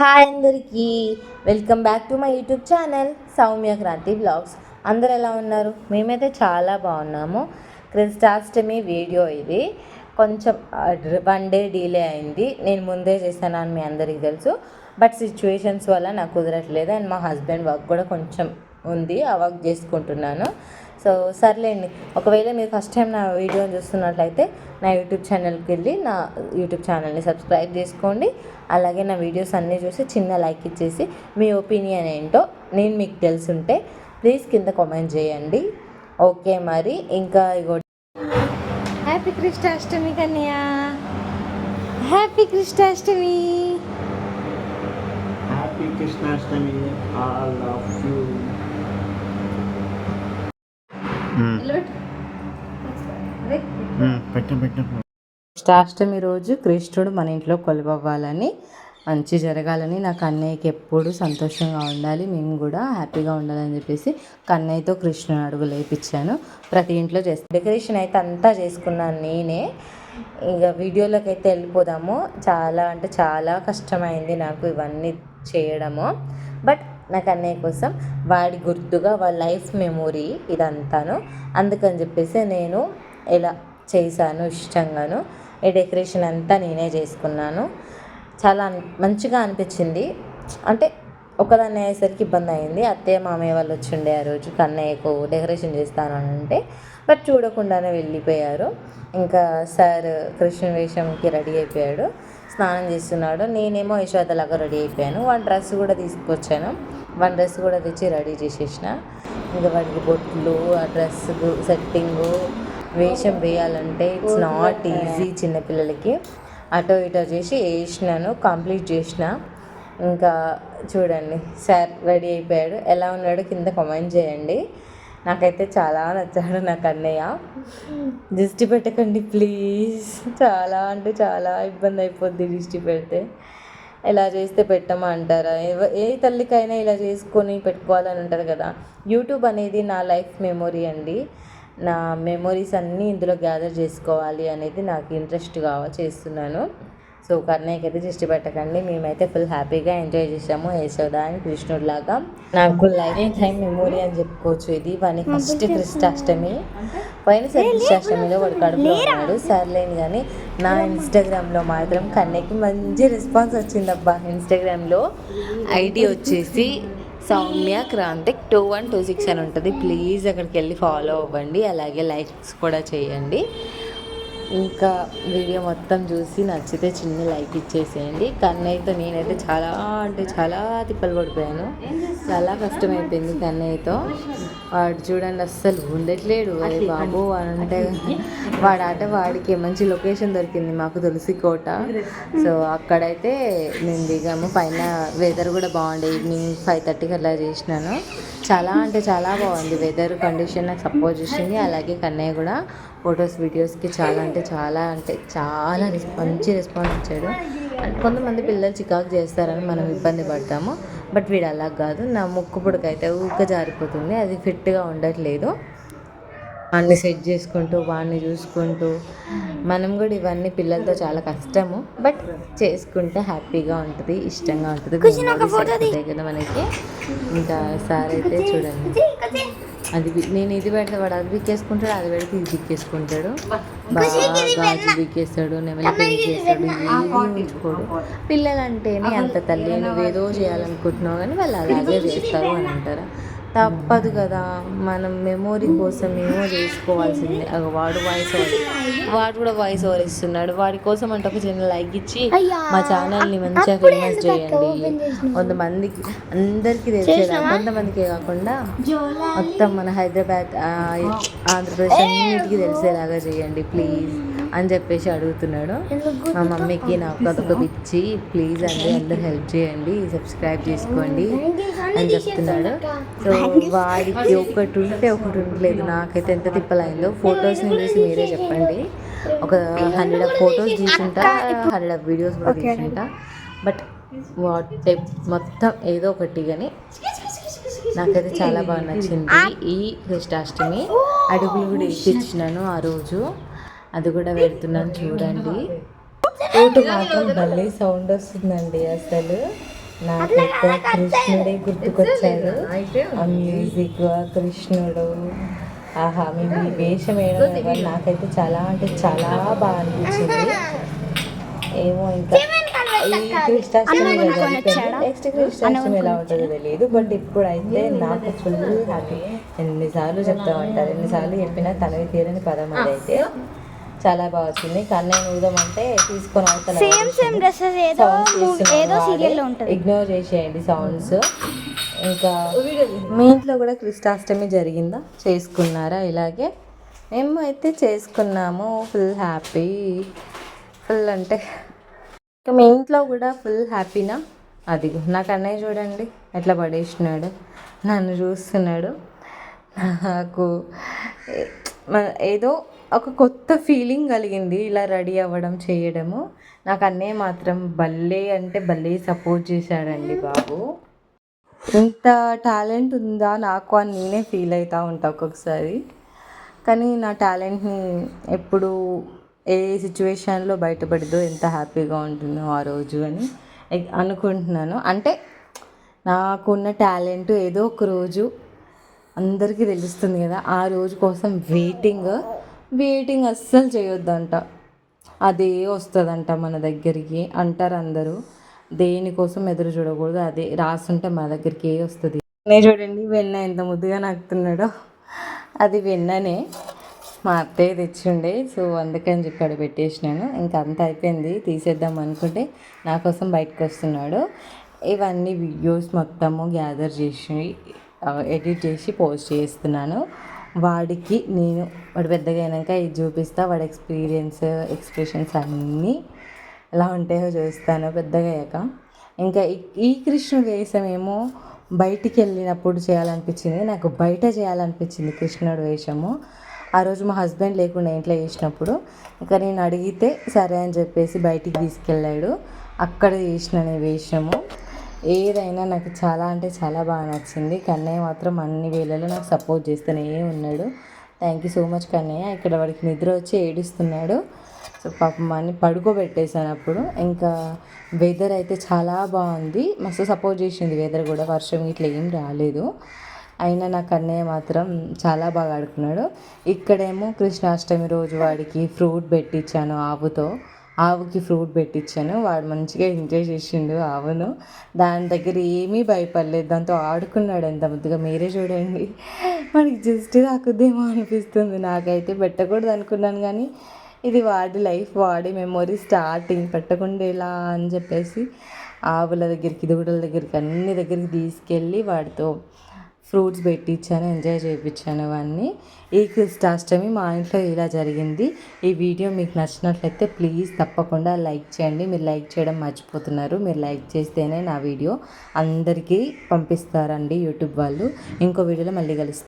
Hi అందరికీ. Welcome back to my YouTube channel Soumya Kranti blogs. అందరు ఎలా ఉన్నారు? మేమైతే చాలా బాగున్నాము. కృష్ణాష్టమి వీడియో ఇది. కొంచెం వన్ డే డిలే అయింది. నేను ముందే చేశాను అని మీ అందరికీ తెలుసు. బట్ సిచ్యువేషన్స్ వల్ల నాకు కుదరట్లేదు. అండ్ మా హస్బెండ్ వర్క్ కూడా కొంచెం ఉంది. ఆ వర్క్ చేసుకుంటున్నాను. సో సర్లేండి. ఒకవేళ మీరు ఫస్ట్ టైం నా వీడియోని చూస్తున్నట్లయితే నా యూట్యూబ్ ఛానల్కి వెళ్ళి నా యూట్యూబ్ ఛానల్ని సబ్స్క్రైబ్ చేసుకోండి. అలాగే నా వీడియోస్ అన్నీ చూసి చిన్న లైక్ ఇచ్చేసి మీ ఒపీనియన్ ఏంటో నేను మీకు తెలుసుంటే ప్లీజ్ కింద కామెంట్ చేయండి. ఓకే మరి ఇంకా ఇగో happy Krishnashtami Kanya. Happy Krishnashtami. Happy Krishnashtami. All of you. పెట్టు పెట్టు. కృష్ణాష్టమి రోజు కృష్ణుడు మన ఇంట్లో కొలువవ్వాలని మంచి జరగాలని నాకు అన్నయ్యకి ఎప్పుడు సంతోషంగా ఉండాలి మేము కూడా హ్యాపీగా ఉండాలని చెప్పేసి కన్నయ్యతో కృష్ణుని అడుగులు వేయించాను ప్రతి ఇంట్లో చేస్తాను డెకరేషన్ అయితే అంతా చేసుకున్నాను నేనే. ఇక వీడియోలోకి అయితే వెళ్ళిపోదాము. చాలా అంటే చాలా కష్టమైంది నాకు ఇవన్నీ చేయడము. బట్ నాకు అన్నయ్య కోసం వాడి గుర్తుగా వాళ్ళ లైఫ్ మెమొరీ ఇదంతాను. అందుకని చెప్పేసి నేను ఇలా చేశాను ఇష్టంగాను ఈ డెకరేషన్ అంతా నేనే చేసుకున్నాను. చాలా మంచిగా అనిపించింది. అంటే ఒకదాన్ని అయ్యేసరికి ఇబ్బంది అయింది. అత్తయ్య మామయ్య వాళ్ళు వచ్చిండే ఆ రోజు కన్నయ్యకు డెకరేషన్ చేస్తాను అని అంటే బట్ చూడకుండానే వెళ్ళిపోయారు. ఇంకా సార్ కృష్ణ వేషంకి రెడీ అయిపోయాడు. స్నానం చేస్తున్నాడు. నేనేమో యశోదలాగా రెడీ అయిపోయాను. వాడి డ్రెస్ కూడా తీసుకొచ్చాను. వన్ డ్రెస్ కూడా తెచ్చి రెడీ చేసేసిన. ఇంకా వాడికి బొట్లు ఆ డ్రెస్ సెట్టింగు వేషం వేయాలంటే ఇట్స్ నాట్ ఈజీ చిన్నపిల్లలకి. అటో ఇటో చేసి వేసినాను కంప్లీట్ చేసిన. ఇంకా చూడండి సార్ రెడీ అయిపోయాడు. ఎలా ఉన్నాడో కింద కామెంట్ చేయండి. నాకైతే చాలా నచ్చాడు నాకు అన్నయ్య. దిష్టి పెట్టకండి ప్లీజ్. చాలా అంటే చాలా ఇబ్బంది అయిపోద్ది దిష్టి పెడితే. ఇలా చేస్తే పెట్టమా అంటారా ఏ తల్లికైనా ఇలా చేసుకొని పెట్టుకోవాలని ఉంటుంది కదా. యూట్యూబ్ అనేది నా లైఫ్ మెమొరీ అండి. నా మెమొరీస్ అన్నీ ఇందులో గ్యాదర్ చేసుకోవాలి అనేది నాకు ఇంట్రెస్ట్గా చేస్తున్నాను. సో కన్నయ్యకి అయితే దిష్టి పెట్టకండి. మేమైతే ఫుల్ హ్యాపీగా ఎంజాయ్ చేసాము యశోద అని కృష్ణుడిలాగా. నాకు లైఫ్ టైం మెమొరీ అని చెప్పుకోవచ్చు ఇది. వాని ఫస్ట్ కృష్ణాష్టమి పోయినసారి కృష్ణాష్టమిలో వాడు కడుపులో ఉన్నాడు. సర్లేని కానీ నా ఇన్స్టాగ్రామ్లో మాత్రం కన్నయ్యకి మంచి రెస్పాన్స్ వచ్చిందబ్బా. ఇన్స్టాగ్రామ్లో ఐడి వచ్చేసి సౌమ్య క్రాంతిక్ టూ వన్ టూ సిక్స్ అని ఉంటుంది. ప్లీజ్ అక్కడికి వెళ్ళి ఫాలో అవ్వండి. అలాగే లైక్స్ కూడా చేయండి. ఇంకా వీడియో మొత్తం చూసి నచ్చితే చిన్న లైక్ ఇచ్చేసేయండి. కన్నయ్యతో నేనైతే చాలా అంటే చాలా తిప్పలు పడిపోయాను చాలా కష్టమైపోయింది కన్నయ్యతో. వాడు చూడండి అస్సలు ఉండట్లేడు. అరే బాబు అని అంటే వాడు ఆట వాడికి మంచి లొకేషన్ దొరికింది మాకు తులసి కోట. సో అక్కడైతే మేము దిగాము. పైన వెదర్ కూడా బాగుండే. ఈవినింగ్ ఫైవ్ థర్టీకి అలా చేసినాను. చాలా అంటే చాలా బాగుంది వెదర్ కండిషన్ నాకు సపోర్ట్ చేసింది. అలాగే కన్నయ్య కూడా ఫొటోస్ వీడియోస్కి చాలా అంటే చాలా అంటే చాలా మంచి రెస్పాన్స్ ఇచ్చాడు. అంటే కొంతమంది పిల్లలు చికాకు చేస్తారని మనం ఇబ్బంది పడతాము. బట్ వీడు అలా కాదు. నా ముక్కు పుడకైతే ఊక జారిపోతుంది. అది ఫిట్గా ఉండట్లేదు. వాడిని సెట్ చేసుకుంటూ వాడిని చూసుకుంటూ. మనం కూడా ఇవన్నీ పిల్లలతో చాలా కష్టము. బట్ చేసుకుంటే హ్యాపీగా ఉంటుంది ఇష్టంగా ఉంటుంది. కదా మనకి. ఇంకా సార్ అయితే చూడండి. అది నేను ఇది పెడితే వాడు అది బిక్కేసుకుంటాడు అది పెడితే ఇది బిక్కేసుకుంటాడు. బాగా గాజు బిక్కేస్తాడు నెమలి పెంచేస్తాడు ఏది ఉంచుకోడు పిల్లలంటేనే అంత తల్లి నువ్వేదో చేయాలనుకుంటున్నావు కానీ వాళ్ళు అలాగే చేస్తారు అని అంటారు. తప్పదు కదా. మనం మెమొరీ కోసం ఏమో చేసుకోవాల్సిందే. వాడు వాయిస్ ఓవర్ వాడు కూడా వాయిస్ ఓవర్ ఇస్తున్నాడు. వాడి కోసం అంటే ఒక చిన్న లైక్ ఇచ్చి మా ఛానల్ని మంచిగా ఫేమస్ చేయండి. కొంతమందికి అందరికీ తెలిసేలా కొంతమందికే కాకుండా మొత్తం మన హైదరాబాద్ ఆంధ్రప్రదేశ్ అన్నిటికీ తెలిసేలాగా చేయండి ప్లీజ్ అని చెప్పేసి అడుగుతున్నాడు. మా మమ్మీకి నాకు అదొక పిచ్చి ప్లీజ్ అండి అందరు హెల్ప్ చేయండి సబ్స్క్రైబ్ చేసుకోండి అని చెప్తున్నాడు. సో వాడికి ఒకటి ఉంటే ఒకటి ఉండలేదు. నాకైతే ఎంత తిప్పలైందో ఫొటోస్ని చూసి మీరే చెప్పండి. ఒక హండ్రెడ్ ఆఫ్ ఫొటోస్ తీసుంటా హండ్రెడ్ ఆఫ్ వీడియోస్ కూడా తీసుంటా. బట్ వాట్ మొత్తం ఏదో ఒకటి కానీ నాకైతే చాలా బాగా నచ్చింది. ఈ కృష్ణాష్టమి అడుగులు కూడా ఇచ్చినాను ఆ రోజు. అది కూడా పెడుతున్నాను చూడండి. ఓటు మాత్రం భలే సౌండ్ వస్తుందండి అసలు. నాకైతే కృష్ణుడే గుర్తుకొచ్చాడు ఆ మ్యూజిక్ కృష్ణుడు. ఆహా మేము ఈ వేషం వేయడం నాకైతే చాలా అంటే చాలా బాగా అనిపించింది. ఏమో ఇంకా ఈ కృష్ణాష్టమి నెక్స్ట్ కృష్ణాష్టమి ఎలా ఉంటుందో తెలియదు బట్ ఇప్పుడైతే నాకు ఫుల్ హ్యాపీ ఎన్నిసార్లు చెప్తా ఉంటారు ఎన్నిసార్లు చెప్పినా తనవి తీరని పదం అది అయితే చాలా బాగా వచ్చింది. కన్నయ్య ఊదమంటే తీసుకొని సేమ్ సేమ్ డ్రెస్సెస్ ఏదో movie- ఏదో సీరియల్లో ఉంటుంది. ఇగ్నోర్ చేసేయండి సౌండ్స్ ఇంకా మీ ఇంట్లో కూడా కృష్ణాష్టమి జరిగిందా? చేసుకున్నారా? ఇలాగే మేము అయితే చేసుకున్నాము. ఫుల్ హ్యాపీ ఫుల్ అంటే ఇంకా మీ ఇంట్లో కూడా ఫుల్ హ్యాపీనా అది నాకు అన్నయ్య చూడండి. ఎట్లా పడేసినాడు? నన్ను చూస్తున్నాడు. నాకు ఏదో ఒక కొత్త ఫీలింగ్ కలిగింది ఇలా రెడీ అవ్వడం చేయడము. నాకు అన్నయ్య మాత్రం భలే అంటే భలే సపోర్ట్ చేశాడండి బాబు. ఇంత టాలెంట్ ఉందా నాకు అని నేనే ఫీల్ అవుతూ ఉంటా ఒక్కొక్కసారి. కానీ నా టాలెంట్ని ఎప్పుడు ఏ సిచ్యువేషన్లో బయటపడిదో ఎంత హ్యాపీగా ఉంటుందో ఆ రోజు అని అనుకుంటున్నాను. అంటే నాకున్న టాలెంట్ ఏదో ఒక రోజు అందరికీ తెలుస్తుంది కదా ఆ రోజు కోసం వెయిటింగ్ వెయిటింగ్ అస్సలు చేయొద్దంట. అదే వస్తుందంట మన దగ్గరికి. అంటారు అందరూ. దేనికోసం ఎదురు చూడకూడదు. అదే రాసుంటే మా దగ్గరికి ఏ వస్తుంది. నేను చూడండి వెన్న ఎంత ముద్దుగా నాకుతున్నాడో. అది వెన్ననే మా అత్తయ్య తెచ్చిండే. సో అందుకని చెప్పి అక్కడ పెట్టేసినాను. ఇంకా అంత అయిపోయింది. తీసేద్దాం అనుకుంటే నా కోసం బయటకు వస్తున్నాడు. ఇవన్నీ వీడియోస్ మొత్తము గ్యాదర్ చేసి ఎడిట్ చేసి పోస్ట్ చేస్తున్నాను. వాడికి నేను వాడు పెద్దగా అయినాక ఇది చూపిస్తా వాడి ఎక్స్పీరియన్స్ ఎక్స్ప్రెషన్స్ అన్నీ ఎలా ఉంటాయో చూస్తాను పెద్దగా అయ్యాక. ఇంకా ఈ- ఈ కృష్ణుడు వేషం ఏమో బయటికి వెళ్ళినప్పుడు చేయాలనిపించింది నాకు బయట చేయాలనిపించింది కృష్ణుడు వేషము. ఆ రోజు మా హస్బెండ్ లేకుండా ఇంట్లో చేసినప్పుడు ఇంకా నేను అడిగితే సరే అని చెప్పేసి బయటికి తీసుకెళ్ళాడు. అక్కడ చేసిన వేషము. ఏదైనా నాకు చాలా అంటే చాలా బాగా నచ్చింది. కన్నయ్య మాత్రం అన్ని వేళల్లో నాకు సపోర్ట్ చేస్తూనే ఉన్నాడు. Thank you so much Kannayya. ఇక్కడ వాడికి నిద్ర వచ్చి ఏడుస్తున్నాడు. సో పాపం అని పడుకోబెట్టేశాను అప్పుడు. ఇంకా వెదర్ అయితే చాలా బాగుంది. మస్తు సపోర్ట్ చేసింది వెదర్ కూడా. వర్షం ఇట్లా ఏం రాలేదు. అయినా నా కన్నయ్య మాత్రం చాలా బాగా ఆడుకున్నాడు. ఇక్కడేమో కృష్ణాష్టమి రోజు వాడికి ఫ్రూట్ పెట్టించాను ఆవుతో. ఆవుకి ఫ్రూట్ పెట్టించాను వాడు మంచిగా ఎంజాయ్ చేసిండు ఆవును. దాని దగ్గర ఏమీ భయపడలేదు. దాంతో ఆడుకున్నాడు ఎంత ముద్దుగా. మీరే చూడండి. వాడికి జస్ట్ రాకుద్దేమో అనిపిస్తుంది. నాకైతే పెట్టకూడదు అనుకున్నాను కానీ ఇది వాడి లైఫ్ వాడి మెమొరీ స్టార్టింగ్. పెట్టకుండా ఎలా అని చెప్పేసి ఆవుల దగ్గరికి దూడల దగ్గరికి అన్ని దగ్గరికి తీసుకెళ్ళి వాడితో ఫ్రూట్స్ పెట్టించాను ఎంజాయ్ చేయించాను అవన్నీ. ఈ కృష్ణాష్టమి మా ఇంట్లో ఇలా జరిగింది. ఈ వీడియో మీకు నచ్చినట్లయితే ప్లీజ్ తప్పకుండా లైక్ చేయండి. మీరు లైక్ చేయడం మర్చిపోతున్నారు. మీరు లైక్ చేస్తేనే నా వీడియో అందరికీ పంపిస్తారండి యూట్యూబ్ వాళ్ళు. ఇంకో వీడియోలో మళ్ళీ కలుస్తాను